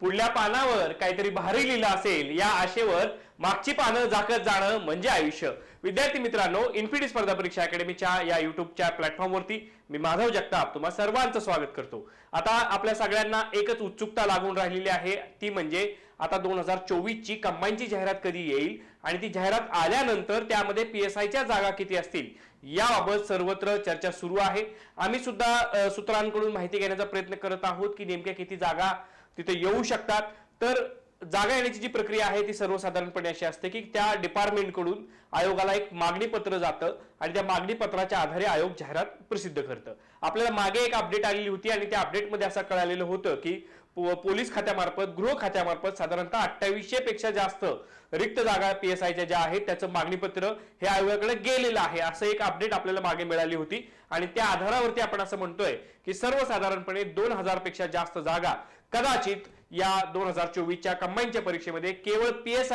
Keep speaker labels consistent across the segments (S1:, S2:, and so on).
S1: पुढल्या पानावर काहीतरी भारी लिहिलं असेल या आशेवर मागची पानं झाकत जाणं म्हणजे आयुष्य. विद्यार्थी मित्रांनो इन्फिडी स्पर्धा परीक्षा अकॅडमीच्या या युट्यूबच्या प्लॅटफॉर्मवरती मी माधव जगताप तुम्हा सर्वांचं स्वागत करतो. आता आपल्या सगळ्यांना एकच उत्सुकता लागून राहिलेली आहे ती म्हणजे आता दोन हजार चोवीसची कंबाईनची जाहिरात कधी येईल आणि ती जाहिरात आल्यानंतर त्यामध्ये पी एस आयच्या जागा किती असतील याबाबत सर्वत्र चर्चा सुरू आहे. आम्ही सुद्धा सूत्रांकडून माहिती घेण्याचा प्रयत्न करत आहोत की नेमक्या किती जागा तिथे येऊ शकतात. तर जागा येण्याची जी प्रक्रिया आहे ती सर्वसाधारणपणे अशी असते की त्या डिपार्टमेंटकडून आयोगाला एक मागणी पत्र जातं आणि त्या मागणी पत्राच्या आधारे आयोग जाहिरात प्रसिद्ध करतं. आपल्याला मागे एक अपडेट आलेली होती आणि त्या अपडेटमध्ये असं कळालेलं होतं की पोलीस खात्यामार्फत गृह खात्यामार्फत साधारणतः अठ्ठावीसशे पेक्षा जास्त रिक्त जागा पी एस आयच्या ज्या आहेत त्याचं मागणीपत्र हे आयोगाकडे गेलेलं आहे असं एक अपडेट आपल्याला मागे मिळाली होती. आणि त्या आधारावरती आपण असं म्हणतोय की सर्वसाधारणपणे दोन हजारपेक्षा जास्त जागा कदाचित या दोन हजार चोवीसच्या कंबाईनच्या परीक्षेमध्ये केवळ पी एस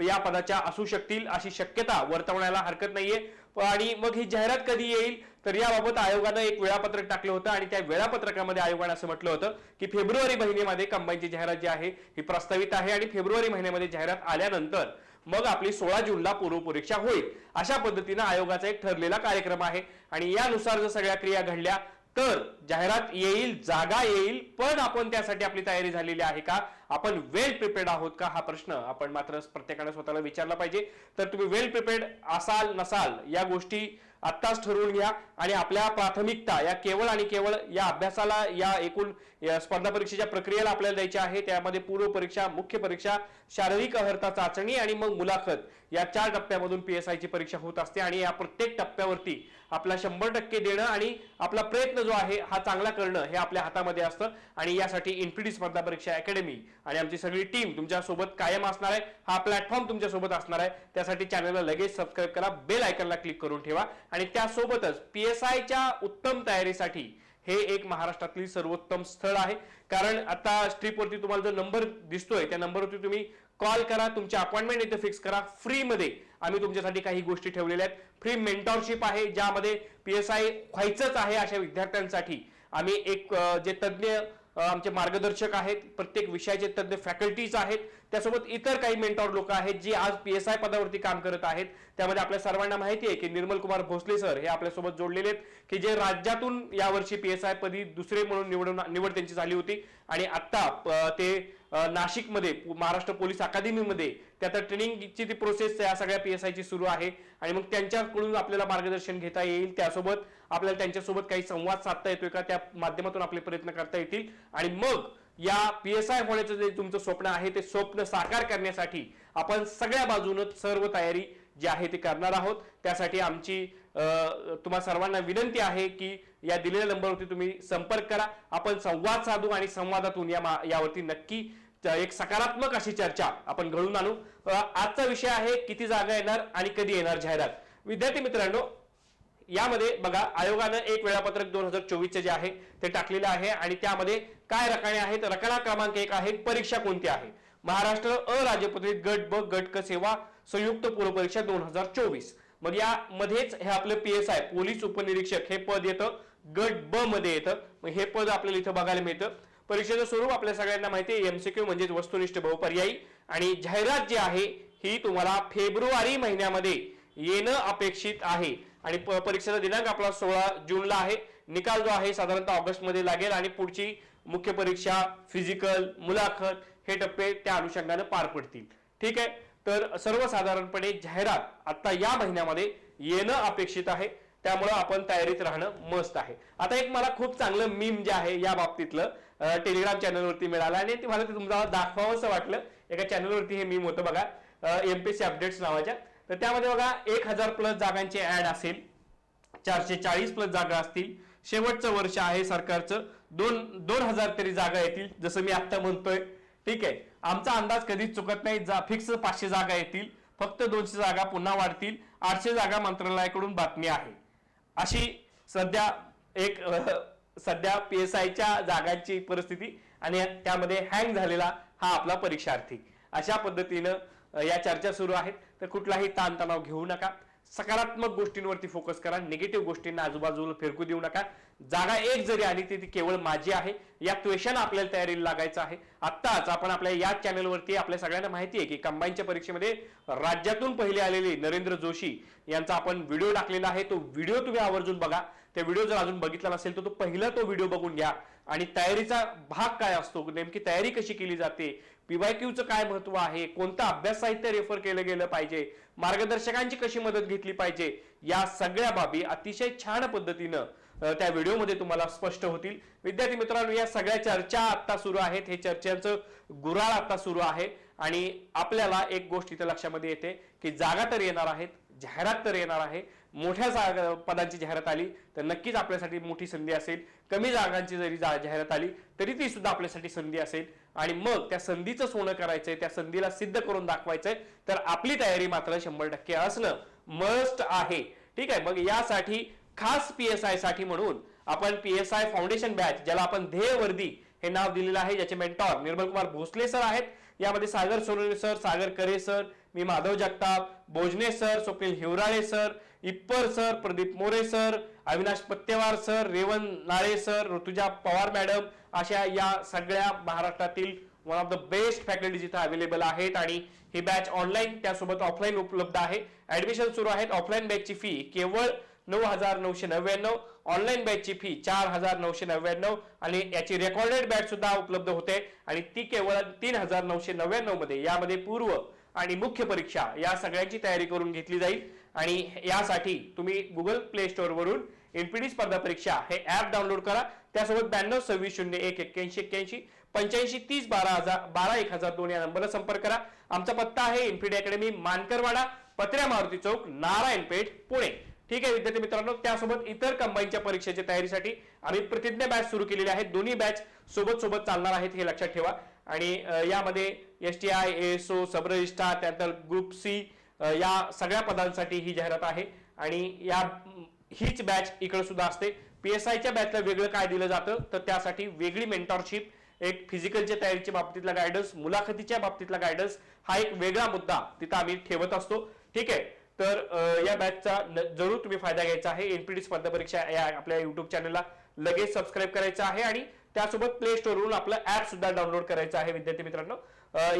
S1: या पदाच्या असू शकतील अशी शक्यता वर्तवण्याला हरकत नाहीये. आणि मग ही जाहिरात कधी येईल? तर याबाबत आयोगानं एक वेळापत्रक टाकलं होतं आणि त्या वेळापत्रकामध्ये आयोगानं असं म्हटलं होतं की फेब्रुवारी महिन्यामध्ये कंबाईनची जाहिरात जी आहे ही प्रस्तावित आहे आणि फेब्रुवारी महिन्यामध्ये जाहिरात आल्यानंतर मग आपली सोळा जूनला पूर्वपरीक्षा होईल. अशा पद्धतीनं आयोगाचा एक ठरलेला कार्यक्रम आहे. आणि यानुसार जर सगळ्या क्रिया घडल्या तर जाहिरात येईल जागा येईल पण आपण त्यासाठी आपली तयारी झालेली आहे का? आपण वेल प्रिपेअर्ड आहोत का? हा प्रश्न आपण मात्र प्रत्येकाने स्वतःला विचारला पाहिजे. तर तुम्ही वेल प्रिपेअर्ड असाल नसाल या गोष्टी आत्ताच ठरवून घ्या आणि आपल्या प्राथमिकता या केवळ आणि केवळ या अभ्यासाला या एकूण स्पर्धा परीक्षेच्या प्रक्रियेला आपल्याला द्यायची आहे. त्यामध्ये पूर्व परीक्षा मुख्य परीक्षा शारीरिक अहर्ता चाचणी आणि मग मुलाखत. या चार टप्प्यामधून पीएसआयची परीक्षा होत असते आणि या प्रत्येक टप्प्यावरती आपला शंभर टक्के देणं आणि आपला प्रयत्न जो आहे हा चांगला करणं हे आपल्या हातामध्ये असतं. आणि यासाठी इन्फिडी स्पर्धा परीक्षा अकॅडमी आणि आमची सगळी टीम तुमच्यासोबत कायम असणार आहे. हा प्लॅटफॉर्म तुमच्यासोबत असणार आहे. त्यासाठी चॅनलला लगेच सबस्क्राईब करा बेल आयकनला क्लिक करून ठेवा. आणि त्यासोबतच पी एस आयच्या उत्तम तयारीसाठी हे एक महाराष्ट्रातील सर्वोत्तम स्थळ आहे. कारण आता स्ट्रीपवरती तुम्हाला जो नंबर दिसतोय त्या नंबरवरती तुम्ही कॉल करा तुमची अपॉइंटमेंट इथे फिक्स करा. फ्रीमध्ये आम्ही तुमच्यासाठी काही गोष्टी ठेवलेल्या आहेत. फ्री मेंटॉरशिप आहे ज्यामध्ये पी एस आय व्हायचंच आहे अशा विद्यार्थ्यांसाठी. आम्ही एक जे तज्ज्ञ आमचे मार्गदर्शक आहेत प्रत्येक विषयाचे तज्ज्ञ फॅकल्टीज आहेत त्यासोबत इतर काही मेंटॉर लोक आहेत जी आज पी एस आय पदावरती काम करत आहेत. त्यामध्ये आपल्या सर्वांना माहिती आहे की निर्मल कुमार भोसले सर हे आपल्यासोबत जोडलेले आहेत की जे राज्यातून यावर्षी पी एस आय पदी दुसरे म्हणून निवडून निवड त्यांची झाली होती. आणि आता ते नाशिकमध्ये महाराष्ट्र पोलीस अकादमीमध्ये त्या आता ट्रेनिंगची ती प्रोसेस या सगळ्या पी एस आयची सुरू आहे. आणि मग त्यांच्याकडून आपल्याला मार्गदर्शन घेता येईल. त्यासोबत आपल्याला त्यांच्यासोबत काही संवाद साधता येतोय का? त्या माध्यमातून आपले प्रयत्न करता येतील. आणि मग या पी एस आय होण्याचं जे तुमचं स्वप्न आहे ते स्वप्न साकार करण्यासाठी आपण सगळ्या बाजूनं सर्व तयारी जी आहे ती करणार आहोत. त्यासाठी आमची तुम्हाला तुम्हा सर्वांना विनंती आहे की या दिलेल्या नंबरवरती तुम्ही संपर्क करा. आपण संवाद साधू आणि संवादातून या यावरती नक्की एक सकारात्मक अशी चर्चा आपण घडून आणू. आजचा विषय आहे किती जागा येणार आणि कधी येणार जाहिरात. विद्यार्थी मित्रांनो यामध्ये बघा आयोगानं एक वेळापत्रक दोन हजार चोवीसचे जे आहे ते टाकलेलं आहे आणि त्यामध्ये काय रकाने आहेत? रकाना क्रमांक एक आहे परीक्षा कोणती आहे? महाराष्ट्र अराज्यपत्रित गट ब गट क सेवा संयुक्त पूर्व परीक्षा दोन हजार चोवीस. मग यामध्येच हे आपलं पी एस आय पोलीस उपनिरीक्षक हे पद येतं गट ब मध्ये येतं. मग हे पद आपल्याला इथं बघायला मिळतं. परीक्षेचं स्वरूप आपल्या सगळ्यांना माहिती आहे एमसीक्यू म्हणजेच वस्तुनिष्ठ बहुपर्यायी. आणि जाहिरात जी आहे ही तुम्हाला फेब्रुवारी महिन्यामध्ये येणं अपेक्षित आहे. आणि परीक्षेचा दिनांक आपला सोळा जूनला आहे. निकाल जो आहे साधारणतः ऑगस्टमध्ये लागेल आणि पुढची मुख्य परीक्षा फिजिकल मुलाखत हे टप्पे त्या अनुषंगाने पार पडतील. ठीक आहे? तर सर्वसाधारणपणे जाहिरात आता या महिन्यामध्ये येणं अपेक्षित आहे. त्यामुळं आपण तयारीत राहणं मस्त आहे. आता एक मला खूप चांगलं मीम जे आहे या बाबतीतलं टेलिग्राम चॅनलवरती मिळालं आणि ते मला ते तुम्हाला दाखवावंसं वाटलं. एका चॅनलवरती हे मीम होतं बघा. एमपीएससी अपडेट्स नावाच्या. तर त्यामध्ये बघा एक हजार प्लस जागांची ऍड असेल. चारशे चाळीस प्लस जागा असतील. शेवटचं वर्ष आहे सरकारचं. दोन दोन हजार तरी जागा येतील जसं मी आता म्हणतोय. ठीक आहे? आमचा अंदाज कधीच चुकत नाही. जा फिक्स पाचशे जागा येतील. फक्त दोनशे जागा पुन्हा वाढतील. आठशे जागा मंत्रालयाकडून बातमी आहे. अशी सध्या एक सध्या पी एस आयच्या जागांची परिस्थिती आणि त्यामध्ये हँग झालेला हा आपला परीक्षार्थी. अशा पद्धतीनं या चर्चा सुरू आहेत. तर कुठलाही ताणतणाव घेऊ नका. सकारात्मक गोष्टींवरती फोकस करा. निगेटिव्ह गोष्टींना आजूबाजूला फिरकू देऊ नका. जागा एक जरी आली ती ती केवळ माझी आहे. या क्वेश्चन आपल्याला तयारीला लागायचं आहे. आत्ताच आपण आपल्या या चॅनलवरती आपल्या सगळ्यांना माहिती आहे की कंबाईनच्या परीक्षेमध्ये राज्यातून पहिले आलेले नरेंद्र जोशी यांचा आपण व्हिडिओ टाकलेला आहे. तो व्हिडिओ तुम्ही आवर्जून बघा. त्या व्हिडिओ जर अजून बघितला नसेल तर तो पहिला तो व्हिडिओ बघून घ्या. आणि तयारीचा भाग काय असतो? नेमकी तयारी कशी केली जाते? पीवायक्यूचं काय महत्त्व आहे? कोणतं अभ्यास साहित्य रेफर केलं गेलं पाहिजे? मार्गदर्शकांची कशी मदत घेतली पाहिजे? या सगळ्या बाबी अतिशय छान पद्धतीनं त्या व्हिडिओमध्ये तुम्हाला स्पष्ट होतील. विद्यार्थी मित्रांनो या सगळ्या चर्चा आता सुरू आहेत. हे चर्चांचं गुराळ आता सुरू आहे. आणि आपल्याला एक गोष्ट इथं लक्षामध्ये येते की जागा तर येणार आहेत जाहिरात तर येणार आहे. मोठ्या जागा पदांची जाहिरात आली तर नक्कीच आपल्यासाठी मोठी संधी असेल. कमी जागांची जरी जा- जाहिरात आली तरी ती सुद्धा आपल्यासाठी संधी असेल. आणि मग त्या संधीचं सोनं करायचंय त्या संधीला सिद्ध करून दाखवायचंय तर आपली तयारी मात्र शंभर टक्के असणं मस्ट आहे. ठीक आहे मग यासाठी खास पी एस आयसाठी म्हणून आपण P S I foundation batch ज्याला आपण ध्येय वर्दी हे नाव दिलेलं आहे ज्याचे मेंटॉर निर्मल कुमार भोसले सर आहेत. यामध्ये सागर सोनवणे सर सागर करे सर मी Madhav Jagtap Bojne sir Swapnil Hiwrale sir Ippar sir Pradeep More sir Avinash Pattewar sir Revan Nale sir Rutuja Pawar madam अशा या सगळ्या महाराष्ट्रातील one of the best faculties इथं अवेलेबल आहेत आणि ही बॅच ऑनलाईन त्यासोबत offline उपलब्ध आहे. ऍडमिशन सुरू आहेत. ऑफलाईन बॅचची फी केवळ नऊ हजार नऊशे नव्याण्णव. ऑनलाईन बॅचची फी चार हजार नऊशे नव्याण्णव. आणि याची रेकॉर्डेड बॅच सुद्धा उपलब्ध होते. आणि ती केवळ तीन हजार नऊशे नव्याण्णवमध्ये. यामध्ये पूर्व आणि मुख्य परीक्षा या सगळ्यांची तयारी करून घेतली जाईल. आणि यासाठी तुम्ही गुगल प्ले स्टोअर वरून एनपीडी स्पर्धा परीक्षा हे ऍप डाउनलोड करा. त्यासोबत ब्याण्णव सव्वीस शून्य एक एक्क्याऐंशी एक्क्याऐंशी पंच्याऐंशी तीस बारा हजार बारा एक हजार दोन या नंबरला संपर्क करा. आमचा पत्ता आहे एनपीडी अकॅडमी मानकरवाडा पत्र्या मारुती चौक नारायणपेठ पुणे. ठीक आहे विद्यार्थी मित्रांनो त्यासोबत इतर कंबाईनच्या परीक्षेच्या तयारीसाठी आम्ही प्रतिज्ञा बॅच सुरू केलेली आहे दोन्ही बॅच सोबत सोबत चालणार आहेत हे लक्षात ठेवा. आणि यामध्ये S T I S O sub registrar त्यानंतर ग्रुप सी या सगळ्या पदांसाठी ही जाहिरात आहे. आणि या हीच बॅच इकडे सुद्धा असते. पीएसआयच्या बॅचला वेगळं काय दिलं जातं तर त्यासाठी वेगळी मेंटॉरशिप एक फिजिकलच्या तयारीच्या बाबतीतला गायडन्स मुलाखतीच्या बाबतीतला गायडन्स हा एक वेगळा मुद्दा तिथं आम्ही ठेवत असतो. ठीक आहे तर या बॅचचा जरूर तुम्ही फायदा घ्यायचा आहे. एनपीडी स्पर्धा परीक्षा या आपल्या युट्यूब चॅनलला लगेच सबस्क्राईब करायचं आहे आणि त्यासोबत प्ले स्टोरवरून आपलं ऍप सुद्धा डाउनलोड करायचं आहे विद्यार्थी मित्रांनो.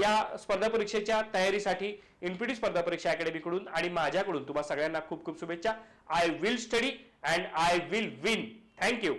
S1: या स्पर्धा परीक्षेच्या तयारीसाठी एनपीडी स्पर्धा परीक्षा अकॅडमीकडून आणि माझ्याकडून तुम्हाला सगळ्यांना खूप खूप शुभेच्छा. I will study and I will win thank you